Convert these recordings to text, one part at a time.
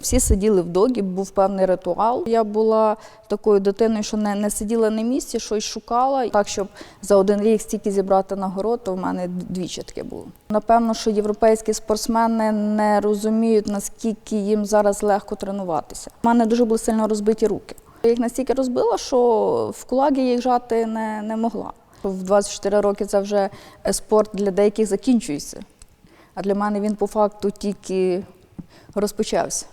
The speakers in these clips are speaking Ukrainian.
Всі сиділи в догі, був певний ритуал. Я була такою дитиною, що не, не сиділа на місці, щось шукала. Так, щоб за один рік стільки зібрати нагород, то в мене двічі таке було. Напевно, що європейські спортсмени не розуміють, наскільки їм зараз легко тренуватися. У мене дуже були сильно розбиті руки. Я їх настільки розбила, що в кулак я їх жати не, не могла. В 24 роки це вже спорт для деяких закінчується. А для мене він по факту тільки розпочався.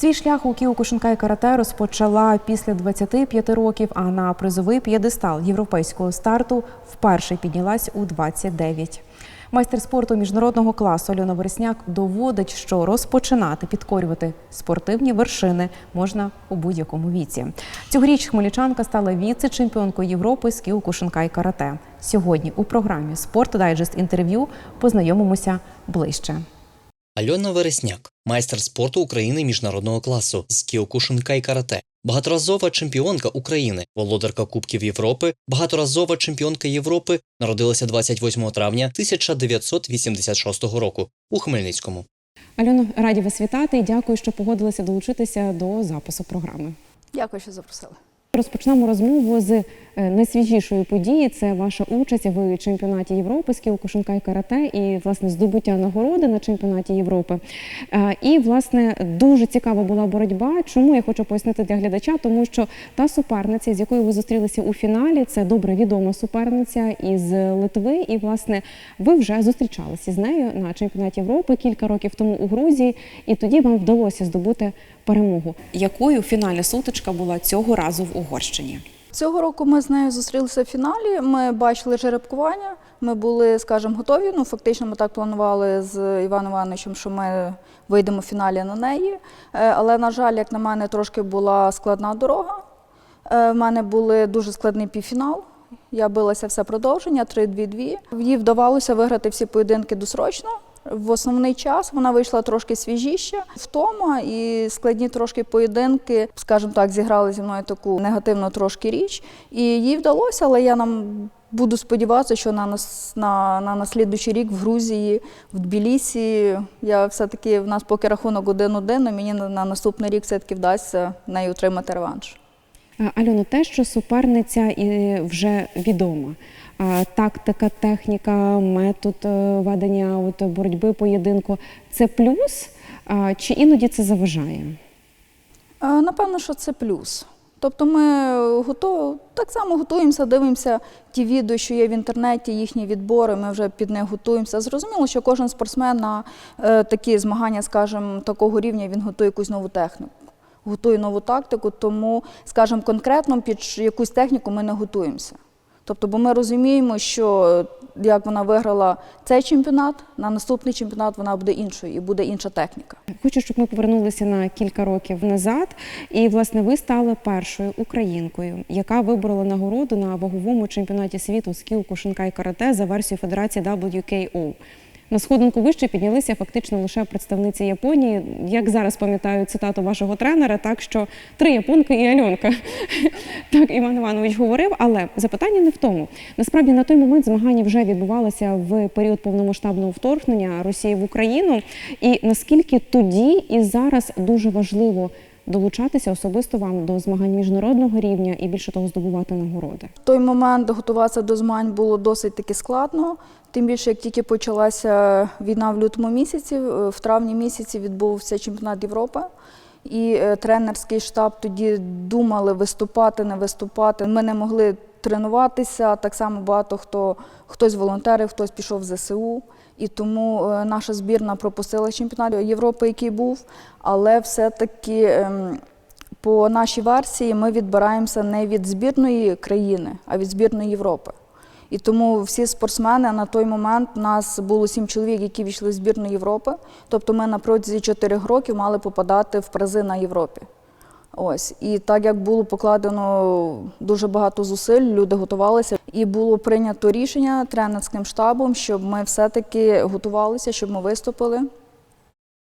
Свій шлях у Кіокушинкай і карате розпочала після 25 років, а на призовий п'єдестал європейського старту вперше піднялась у 29. Майстер спорту міжнародного класу Альона Вересняк доводить, що розпочинати підкорювати спортивні вершини можна у будь-якому віці. Цьогоріч хмельничанка стала віце-чемпіонкою Європи з Кіокушинкай карате. Сьогодні у програмі Спорт Дайджест інтерв'ю познайомимося ближче. Альона Вересняк, майстер спорту України міжнародного класу з кіокушинкай карате, багаторазова чемпіонка України, володарка Кубків Європи, багаторазова чемпіонка Європи, народилася 28 травня 1986 року у Хмельницькому. Альоно, раді вас вітати і дякую, що погодилися долучитися до запису програми. Дякую, що запросили. Розпочнемо розмову з найсвіжішої події. Це ваша участь в чемпіонаті Європи з кіокушинкай карате і власне здобуття нагороди на чемпіонаті Європи. Е, І власне дуже цікава була боротьба. Чому я хочу пояснити для глядача? Тому що та суперниця, з якою ви зустрілися у фіналі, це добре відома суперниця із Литви. І власне ви вже зустрічалися з нею на чемпіонаті Європи кілька років тому у Грузії, і тоді вам вдалося здобути перемогу. Якою фінальна сутичка була цього разу в Угорщині? Цього року ми з нею зустрілися в фіналі. Ми бачили жеребкування. Ми були, скажімо, готові. Ну, фактично, ми так планували з Іваном Івановичем, що ми вийдемо в фіналі на неї. Е, Але, на жаль, як на мене, трошки була складна дорога. Е, В мене був дуже складний півфінал. Я билася все продовження, 3-2-2. Їй вдавалося виграти всі поєдинки досрочно. В основний час вона вийшла трошки свіжіша, втома і складні трошки поєдинки, скажімо так, зіграли зі мною таку негативну трошки річ. І їй вдалося, але я нам буду сподіватися, що на нас на, на наслідуючий рік в Грузії, в Тбілісі, я все-таки в нас поки рахунок 1-1, але мені на, на наступний рік все-таки вдасться нею отримати реванш. Альоно, те, що суперниця вже відома. Тактика, техніка, метод е, ведення от, боротьби поєдинку це плюс, чи іноді це заважає? Напевно, що це плюс. Тобто ми готов... так само готуємося, дивимося ті відео, що є в інтернеті, їхні відбори, ми вже під них готуємося. Зрозуміло, що кожен спортсмен на е, такі змагання, скажімо, такого рівня, він готує якусь нову техніку, готує нову тактику, тому, скажімо, конкретно під якусь техніку ми не готуємося. Тобто, бо ми розуміємо, що як вона виграла цей чемпіонат, на наступний чемпіонат вона буде іншою і буде інша техніка. Хочу, щоб ми повернулися на кілька років назад. І, власне, ви стали першою українкою, яка виборола нагороду на ваговому чемпіонаті світу з кіокушинкай карате за версією Федерації WKO. На сходинку вище піднялися фактично лише представниці Японії. Як зараз пам'ятаю цитату вашого тренера, так що три японки і Альонка. Так Іван Іванович говорив, але запитання не в тому. Насправді на той момент змагання вже відбувалися в період повномасштабного вторгнення Росії в Україну. І наскільки тоді і зараз дуже важливо долучатися особисто вам до змагань міжнародного рівня і більше того здобувати нагороди. В той момент готуватися до змагань було досить таки складно. Тим більше, як тільки почалася війна в лютому місяці, е, в травні місяці відбувся чемпіонат Європи. І е, тренерський штаб тоді думали виступати, не виступати. Ми не могли тренуватися. Так само багато хто хтось волонтерив, хтось пішов в ЗСУ. І тому е, наша збірна пропустила чемпіонат Європи, який був. Але все-таки ем, по нашій версії ми відбираємося не від збірної країни, а від збірної Європи. І тому всі спортсмени на той момент у нас було сім чоловік, які війшли в збірну Європи. Тобто ми на протязі чотирьох років мали попадати в призи на Європі. Ось і так як було покладено дуже багато зусиль, люди готувалися, і було прийнято рішення тренерським штабом, щоб ми все-таки готувалися, щоб ми виступили,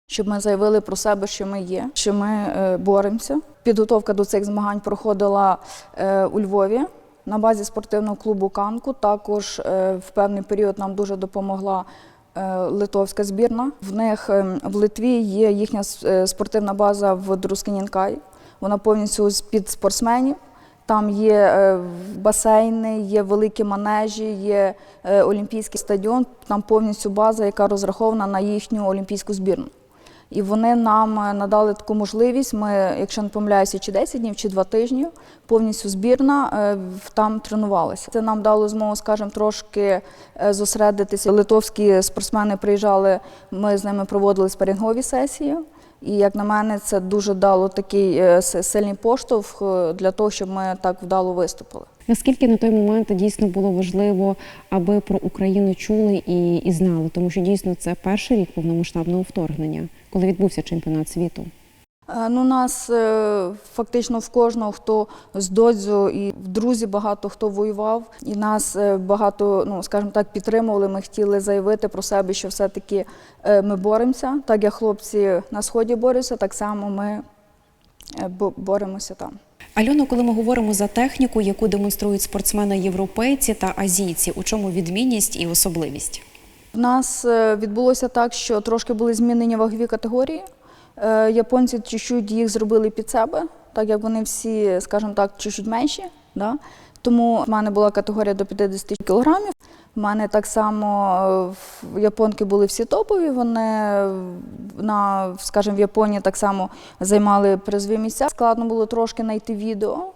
щоб ми заявили про себе, що ми є, що ми е, боремося. Підготовка до цих змагань проходила е, у Львові на базі спортивного клубу Канку. Також е, в певний період нам дуже допомогла е, литовська збірна. В них е, в Литві є їхня спортивна база в Друскінінкай. Вона повністю з- під спортсменів. Там є басейни, є великі манежі, є олімпійський стадіон. Там повністю база, яка розрахована на їхню олімпійську збірну. І вони нам е, надали таку можливість. Ми, якщо не помиляюся, чи 10 днів, чи 2 тижні, повністю збірна е, там тренувалася. Це нам дало змогу, скажімо, трошки е, зосередитися. Литовські спортсмени приїжджали, ми з ними проводили спарінгові сесії. І як на мене, це дуже дало такий сильний поштовх для того, щоб ми так вдало виступили. Наскільки на той момент дійсно було важливо, аби про Україну чули і, і знали, тому що дійсно це перший рік повномасштабного вторгнення, коли відбувся чемпіонат світу. Е, Ну, нас е, фактично в кожного, хто з додзю і в друзі багато хто воював, і нас е, багато, ну скажімо так, підтримували. Ми хотіли заявити про себе, що все-таки ми боремося. Так як хлопці на сході борються, так само ми боремося там. Альоно, коли ми говоримо за техніку, яку демонструють спортсмени європейці та азійці, у чому відмінність і особливість? Нас е, відбулося так, що трошки були змінені вагові категорії. Е, Японці чуть-чуть їх зробили під себе, так як вони всі, скажімо так, чуть-чуть менші. Да? Тому в мене була категорія до 50 кілограмів. В мене так само е, японки були всі топові. Вони на, скажімо, в Японії так само займали призові місця. Складно було трошки знайти відео.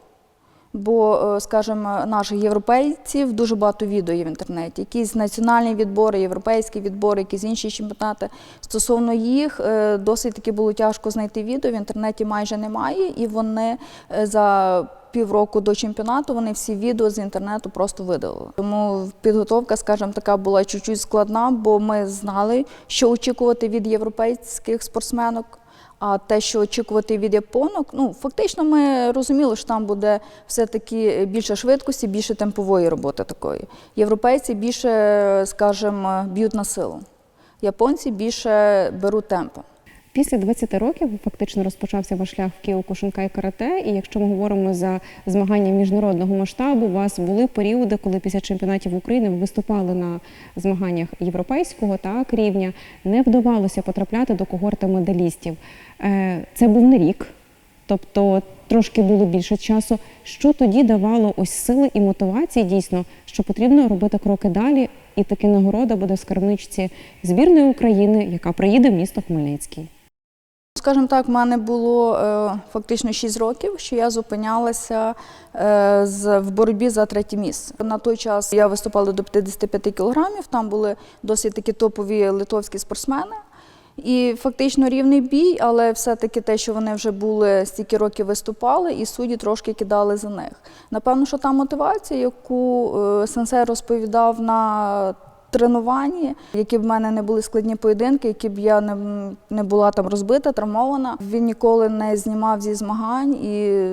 Бо, е, скажімо, наших європейців дуже багато відео є в інтернеті. Якісь національні відбори, європейські відбори, якісь інші чемпіонати. Стосовно їх, е, досить таки було тяжко знайти відео. В інтернеті майже немає, і вони е, за півроку до чемпіонату вони всі відео з інтернету просто видалили. Тому підготовка, скажімо, така була чуть-чуть складна, бо ми знали, що очікувати від європейських спортсменок. А те, що очікувати від японок, ну фактично ми розуміли, що там буде все-таки більше швидкості, більше темпової роботи такої. Європейці більше, скажімо, б'ють на силу. Японці більше беруть темпо. Після 20 років фактично розпочався ваш шлях в Кіокушинкай карате. І якщо ми говоримо за змагання міжнародного масштабу, у вас були періоди, коли після чемпіонатів України ви виступали на змаганнях європейського так рівня, не вдавалося потрапляти до когорти медалістів. Е, Це був не рік, тобто трошки було більше часу. Що тоді давало ось сили і мотивації дійсно, що потрібно робити кроки далі, і таки нагорода буде в скарбничці збірної України, яка приїде в місто Хмельницький. Скажімо так, в мене було е, фактично 6 років, що я зупинялася е, в боротьбі за третє місце. На той час я виступала до 55 кілограмів, там були досить такі топові литовські спортсмени. І фактично рівний бій, але все-таки те, що вони вже були стільки років виступали, і судді трошки кидали за них. Напевно, що та мотивація, яку е, сенсей розповідав на тренуванні, які б в мене не були складні поєдинки, які б я не, не була там розбита, травмована. Він ніколи не знімав зі змагань і.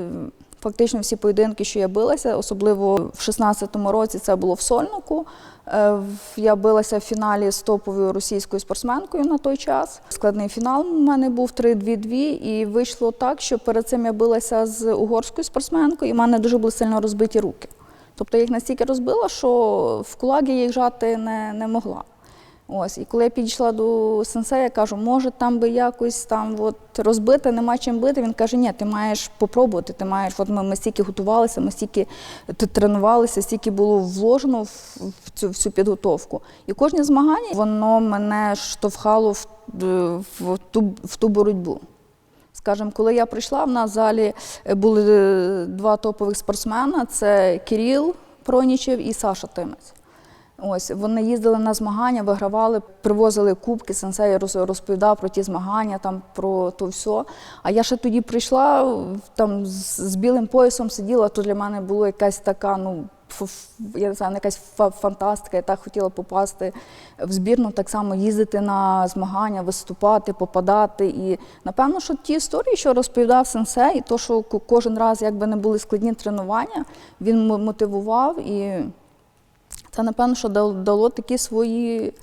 Фактично всі поєдинки, що я билася, особливо в 16-му році це було в Сольнику. Е, Я билася в фіналі з топовою російською спортсменкою на той час. Складний фінал у мене був 3-2-2, і вийшло так, що перед цим я билася з угорською спортсменкою, і в мене дуже були сильно розбиті руки. Тобто я їх настільки розбила, що в кулак я їх жати не, не могла. Ось, і коли я підійшла до сенсея, кажу, може там би якось там от розбити, нема чим бити. Він каже, ні, ти маєш попробувати, ти маєш, от ми, ми стільки готувалися, ми стільки тренувалися, стільки було вложено в, в цю всю підготовку. І кожне змагання воно мене штовхало в, в, ту, в ту боротьбу. Скажем, коли я прийшла, в нас в залі е, були е, два топових спортсмена: це Кирил Пронічев і Саша Тимець. Ось вони їздили на змагання, вигравали, привозили кубки. Сенсей розповідав про ті змагання, там про то все. А я ще тоді прийшла там з, білим поясом сиділа. То для мене було якась така, ну я не знаю, якась фа- фантастика. Я так хотіла попасти в збірну, так само їздити на змагання, виступати, попадати. І напевно, що ті історії, що розповідав сенсей, і то, що кожен раз, якби не були складні тренування, він мотивував і. Це, напевно, що дало такі свої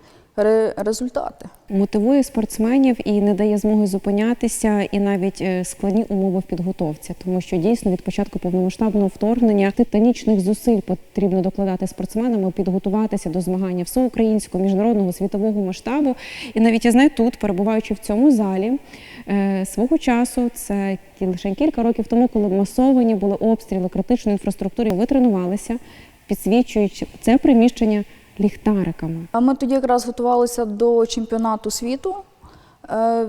результати. мотивує спортсменів і не дає змоги зупинятися, і навіть е, складні умови в підготовці, тому що дійсно від початку повномасштабного вторгнення титанічних зусиль потрібно докладати спортсменам, підготуватися до змагання всеукраїнського, міжнародного, світового масштабу. І навіть я знаю тут, перебуваючи в цьому залі, е, свого часу, це лише кілька років тому, коли масовані були обстріли критичної інфраструктури, ви тренувалися, підсвічуючи це приміщення ліхтариками. А ми тоді якраз готувалися до чемпіонату світу. Е,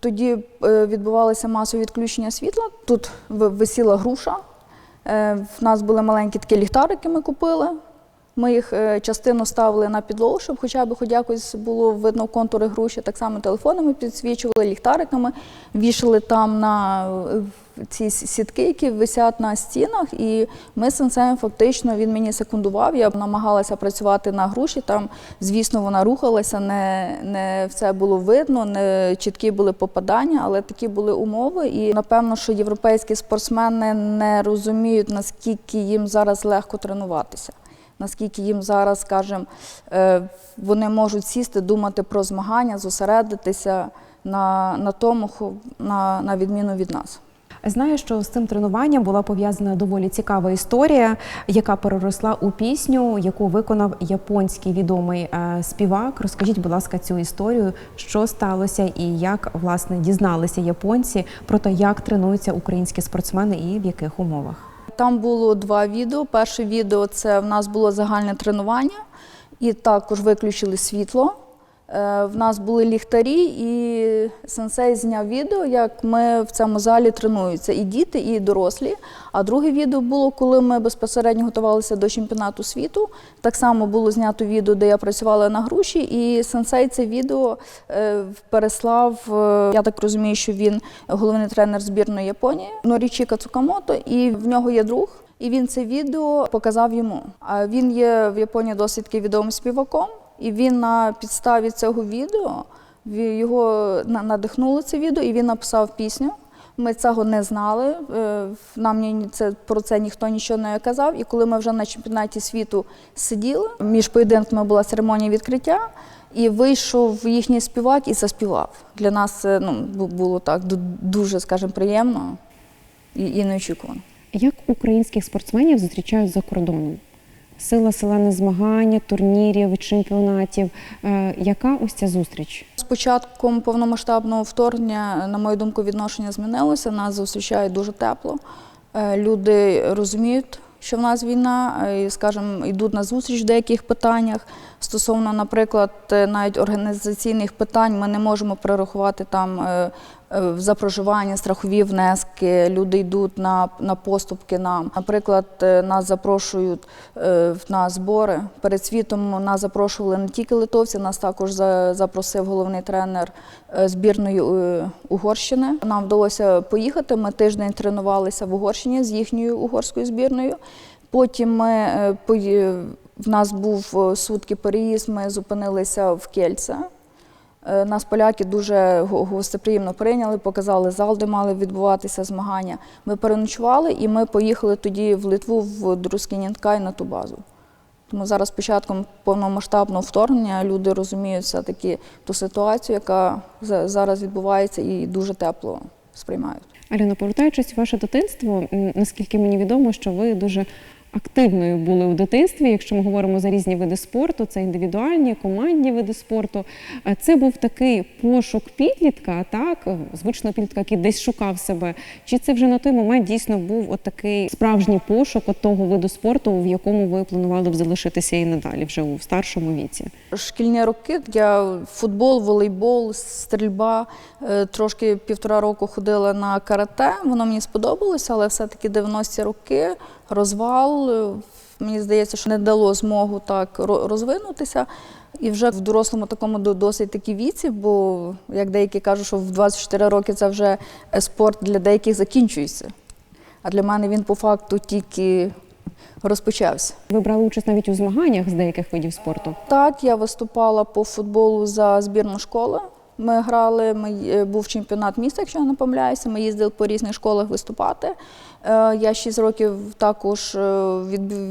Тоді е, відбувалися масові відключення світла. Тут висіла груша. Е, В нас були маленькі такі ліхтарики, ми купили. Ми їх частину ставили на підлогу, щоб хоча б хоч якось було видно контури груші. Так само телефонами підсвічували ліхтариками, вішали там на ці сітки, які висять на стінах. І ми з сенсеєм фактично він мені секундував. Я намагалася працювати на груші. Там, звісно, вона рухалася, не, не все було видно, не чіткі були попадання, але такі були умови. І напевно, що європейські спортсмени не розуміють, наскільки їм зараз легко тренуватися. Наскільки їм зараз, скажімо, е, вони можуть сісти, думати про змагання, зосередитися на, на тому, на, на відміну від нас. Знаю, що з цим тренуванням була пов'язана доволі цікава історія, яка переросла у пісню, яку виконав японський відомий е, співак. Розкажіть, будь ласка, цю історію, що сталося і як власне дізналися японці про те, як тренуються українські спортсмени і в яких умовах. Там було два відео. Перше відео це в нас було загальне тренування, і також виключили світло. Е, В нас були ліхтарі, і сенсей зняв відео, як ми в цьому залі тренуються і діти, і дорослі. А друге відео було, коли ми безпосередньо готувалися до чемпіонату світу. Так само було знято відео, де я працювала на груші, і сенсей це відео е, переслав. е, Я так розумію, що він головний тренер збірної Японії Норічіка Цукамото, і в нього є друг. І він це відео показав йому. А він є в Японії досить відомим співаком, і він на підставі цього відео ві- його на- надихнуло це відео, і він написав пісню. Ми цього не знали. е, Нам це про це ніхто нічого не казав. І коли ми вже на чемпіонаті світу сиділи, між поєдинками була церемонія відкриття, і вийшов їхній співак і заспівав. Для нас це ну, було так дуже, скажімо, приємно і, і неочікувано. Як українських спортсменів зустрічають за кордоном? Сила селени змагання, турнірів, чемпіонатів. Е, яка ось ця зустріч? З початком повномасштабного вторгнення, на мою думку, відношення змінилося. Нас зустрічають дуже тепло. Е, Люди розуміють, що в нас війна, е, і, скажімо, йдуть на зустріч в деяких питаннях. Стосовно, наприклад, навіть організаційних питань, ми не можемо перерахувати там за проживання, страхові внески. Люди йдуть на, на поступки нам. Наприклад, е, нас запрошують е, на збори. Перед світом нас запрошували не тільки литовці, нас також за- запросив головний тренер е, збірної е, Угорщини. Нам вдалося поїхати. Ми тиждень тренувалися в Угорщині з їхньою угорською збірною. Потім ми е, в нас був е, сутки переїзд. Ми зупинилися в Кельце. Е, Нас поляки дуже гостеприємно прийняли, показали зал, де мали відбуватися змагання. Ми переночували і ми поїхали тоді в Литву в Друскінінкай на ту базу. Тому зараз початком повномасштабного вторгнення люди розуміють все-таки ту ситуацію, яка за- зараз відбувається, і дуже тепло сприймають. Аліна, повертаючись у ваше дитинство, наскільки мені відомо, що ви дуже активною були у дитинстві. Якщо ми говоримо за різні види спорту, це індивідуальні, командні види спорту. Е, Це був такий пошук підлітка, так е, звичного підлітка, який десь шукав себе. Чи це вже на той момент дійсно був от такий справжній пошук от того виду спорту, в якому ви планували б залишитися і надалі, вже у старшому віці? Шкільні роки я футбол, волейбол, стрільба. Е, Трошки півтора року ходила на карате. Воно мені сподобалося, але все-таки 90-ті роки розвал. е, Мені здається, що не дало змогу так розвинутися. І вже в дорослому такому до- досить такі віці, бо як деякі кажуть, що в 24 роки це вже е, спорт для деяких закінчується. А для мене він по факту тільки розпочався. Ви брали участь навіть у змаганнях з деяких видів спорту. Так, я виступала по футболу за збірну школи. Ми грали, ми, е, був чемпіонат міста, якщо я не помиляюся. Ми їздили по різних школах виступати. Е, Я 6 років також е,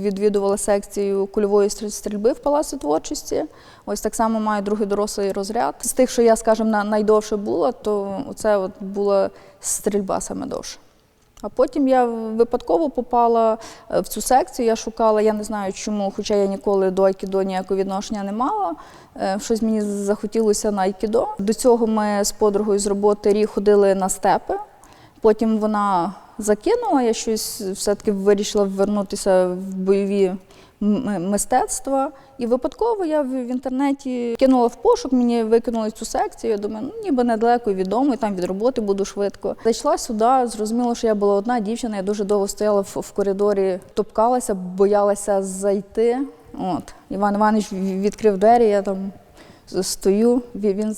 відвідувала секцію кульової стрільби в Палаці творчості. Ось так само маю другий дорослий розряд. З тих, що я, скажімо, на- найдовше була, то це от була стрільба саме довше. А потім я випадково попала е, в цю секцію. Я шукала, я не знаю чому, хоча я ніколи до айкідо ніякого відношення не мала. Е, Щось мені захотілося на айкідо. До цього ми з подругою з роботи рік ходили на степи. Потім вона закинула, я щось все-таки вирішила вернутися в бойові мистецтва. І випадково я в інтернеті кинула в пошук, мені викинули цю секцію. Я думаю, ну ніби недалеко відомо, і там від роботи буду швидко. Зайшла сюди, зрозуміла, що я була одна дівчина, я дуже довго стояла в коридорі, топкалася, боялася зайти. От. Іван Іванович відкрив двері, я там стою. Він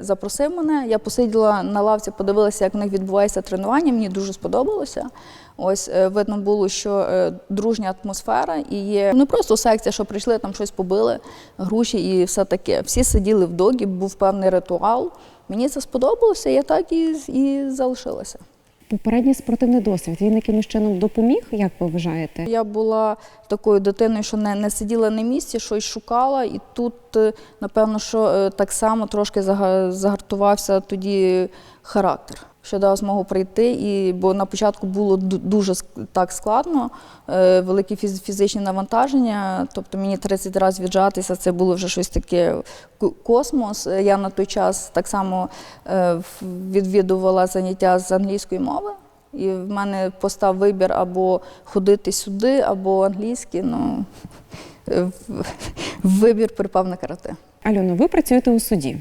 запросив мене. Я посиділа на лавці, подивилася, як в них відбувається тренування. Мені дуже сподобалося. Ось е, видно було, що е, дружня атмосфера і є не просто секція, що прийшли, там щось побили, груші і все таке. Всі сиділи в догі, був певний ритуал. Мені це сподобалося, я так і, і залишилася. Попередній спортивний досвід він якимось чином допоміг, як ви вважаєте? Я була такою дитиною, що не, не сиділа на місці, щось шукала, і тут, е, напевно, що так само трошки зага- загартувався тоді характер. Що дав змогу прийти, і бо на початку було дуже так складно, е, великі фіз- фізичні навантаження. Тобто мені 30 разів віджатися, це було вже щось таке космос. Я на той час так само е, відвідувала заняття з англійської мови. І в мене постав вибір або ходити сюди, або англійський. Ну, вибір припав на карате. Альона, ви працюєте у суді.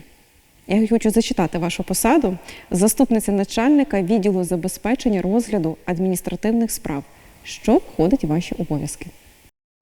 Я хочу зачитати вашу посаду заступниця начальника відділу забезпечення розгляду адміністративних справ. Що входить в ваші обов'язки?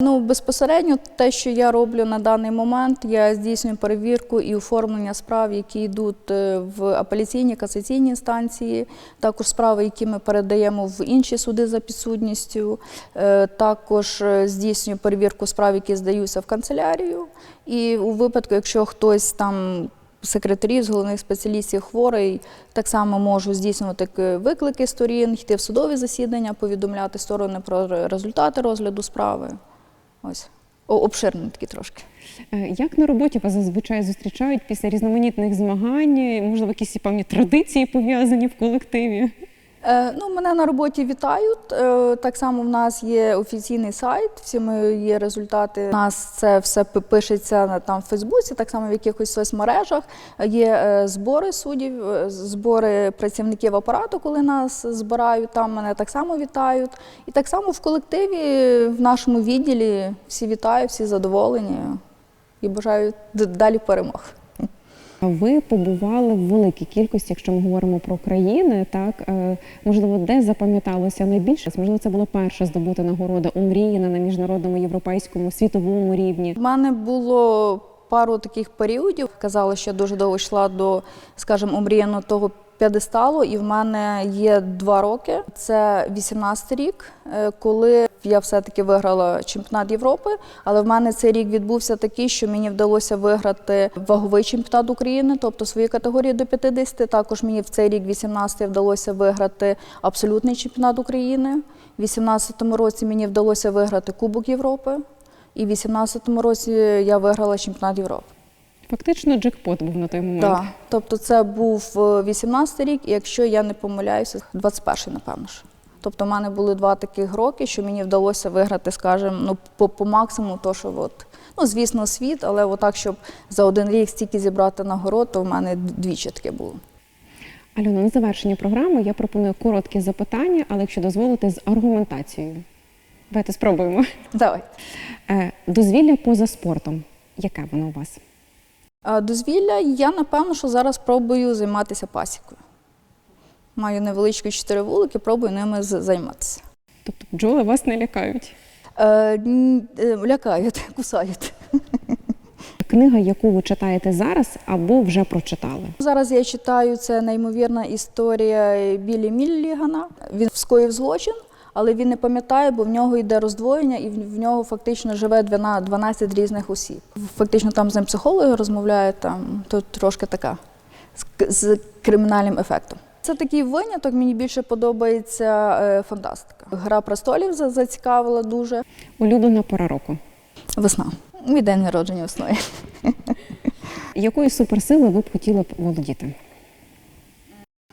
Ну, безпосередньо те, що я роблю на даний момент, я здійснюю перевірку і оформлення справ, які йдуть е, в апеляційні касаційні інстанції, також справи, які ми передаємо в інші суди за підсудністю. Е, Також е, здійснюю перевірку справ, які здаються в канцелярію. І у випадку, якщо хтось там. Секретарів з головних спеціалістів хворий так само можу здійснювати виклики сторін, йти в судові засідання, повідомляти сторони про результати розгляду справи. Ось обширно такі трошки. Е, Як на роботі вас зазвичай зустрічають після різноманітних змагань? Можливо, якісь певні традиції пов'язані в колективі? Е, ну, мене на роботі вітають. Е, так само в нас є офіційний сайт, всі мої є результати. У нас це все пишеться на- там в Фейсбуці, так само в якихось соцмережах. Є е, збори суддів, збори працівників апарату, коли нас збирають, там мене так само вітають. І так само в колективі, в нашому відділі всі вітають, всі задоволені і бажають далі перемог. Ви побували в великій кількості, якщо ми говоримо про країни, так е, можливо, де запам'яталося найбільше? Можливо, це була перша здобута нагорода омріяна на міжнародному, європейському, світовому рівні. У мене було пару таких періодів. Казали, що дуже довго йшла до, скажімо, омріяно того п'єдесталу, і в мене є два роки. Це 18 рік, е, коли я все-таки виграла чемпіонат Європи. Але в мене цей рік відбувся такий, що мені вдалося виграти ваговий чемпіонат України, тобто свої категорії до 50. Також мені в цей рік, 18 вдалося виграти абсолютний чемпіонат України. У 18-му році мені вдалося виграти Кубок Європи. І в 18-му році я виграла чемпіонат Європи. Фактично, джекпот був на той момент. Так. Тобто це був 18-й рік, і якщо я не помиляюся, 21-й, напевно ж. Тобто в мене були два таких роки, що мені вдалося виграти, скажімо, ну, по, по максимуму, то, що от, ну, звісно, світ, але отак, щоб за один рік стільки зібрати нагород, то в мене двічі таке було. Альона, на завершення програми я пропоную короткі запитання, але якщо дозволите, з аргументацією. Давайте спробуємо. Давай. Е, Дозвілля поза спортом. Яке воно у вас? Дозвілля я, напевно, що зараз пробую займатися пасікою. Маю невеличкі чотири вулики, пробую ними займатися. Тобто бджоли вас не лякають. Е, е, лякають, кусають. Книга, яку ви читаєте зараз або вже прочитали. Зараз я читаю це неймовірна історія Білі Міллігана. Він скоїв злочин, але він не пам'ятає, бо в нього йде роздвоєння, і в нього фактично живе 12 12 різних осіб. Фактично там з ним психологи розмовляють, там тут трошки така з, кримінальним ефектом. Це такий виняток. Мені більше подобається е, фантастика. Гра престолів зацікавила дуже. Улюблена пора року. Весна. Мій день народження весною. Якою суперсилою ви б хотіли б володіти?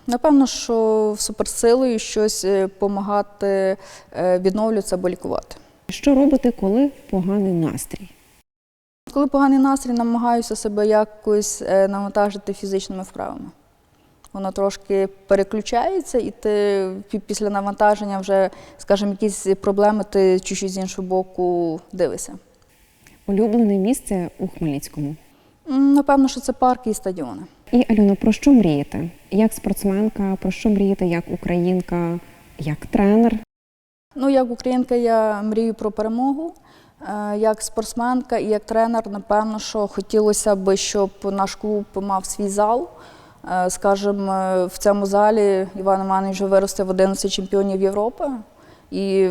Напевно, що суперсилою щось допомагати відновлюватися або лікувати. Що робите, коли поганий настрій? Коли поганий настрій, намагаюся себе якось е, навантажити фізичними вправами. Воно трошки переключається, і ти після навантаження вже, скажімо, якісь проблеми ти чуть-чуть з іншого боку дивишся. Улюблене місце у Хмельницькому. Напевно, що це парки і стадіони. І Альона, про що мрієте? Як спортсменка, про що мрієте як українка, як тренер? Ну, як українка, я мрію про перемогу. Е, Як спортсменка і як тренер, напевно, що хотілося б, щоб наш клуб мав свій зал. Е, Скажімо, е, в цьому залі Іван Іванович вже виростив 11 чемпіонів Європи. І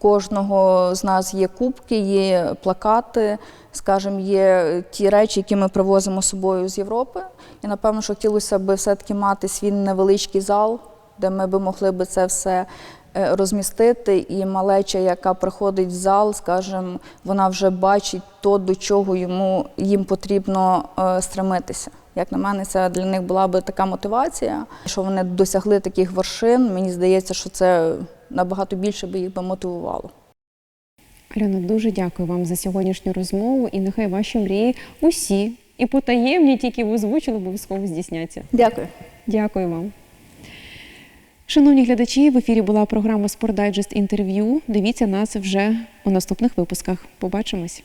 кожного з нас є кубки, є плакати, скажімо, є ті речі, які ми привозимо з собою з Європи. І напевно, що хотілося б все-таки мати свій невеличкий зал, де ми б могли би це все е, розмістити. І малеча, яка приходить в зал, скажімо, вона вже бачить то, до чого йому їм потрібно е, стремитися. Як на мене, це для них була би така мотивація, що вони досягли таких вершин. Мені здається, що це набагато більше би їх би мотивувало. Альона, дуже дякую вам за сьогоднішню розмову. І нехай ваші мрії усі і потаємні, тільки ви озвучили, обов'язково здійсняться. Дякую. Дякую вам. Шановні глядачі, в ефірі була програма «Спортдайджест інтерв'ю. Дивіться нас вже у наступних випусках. Побачимось.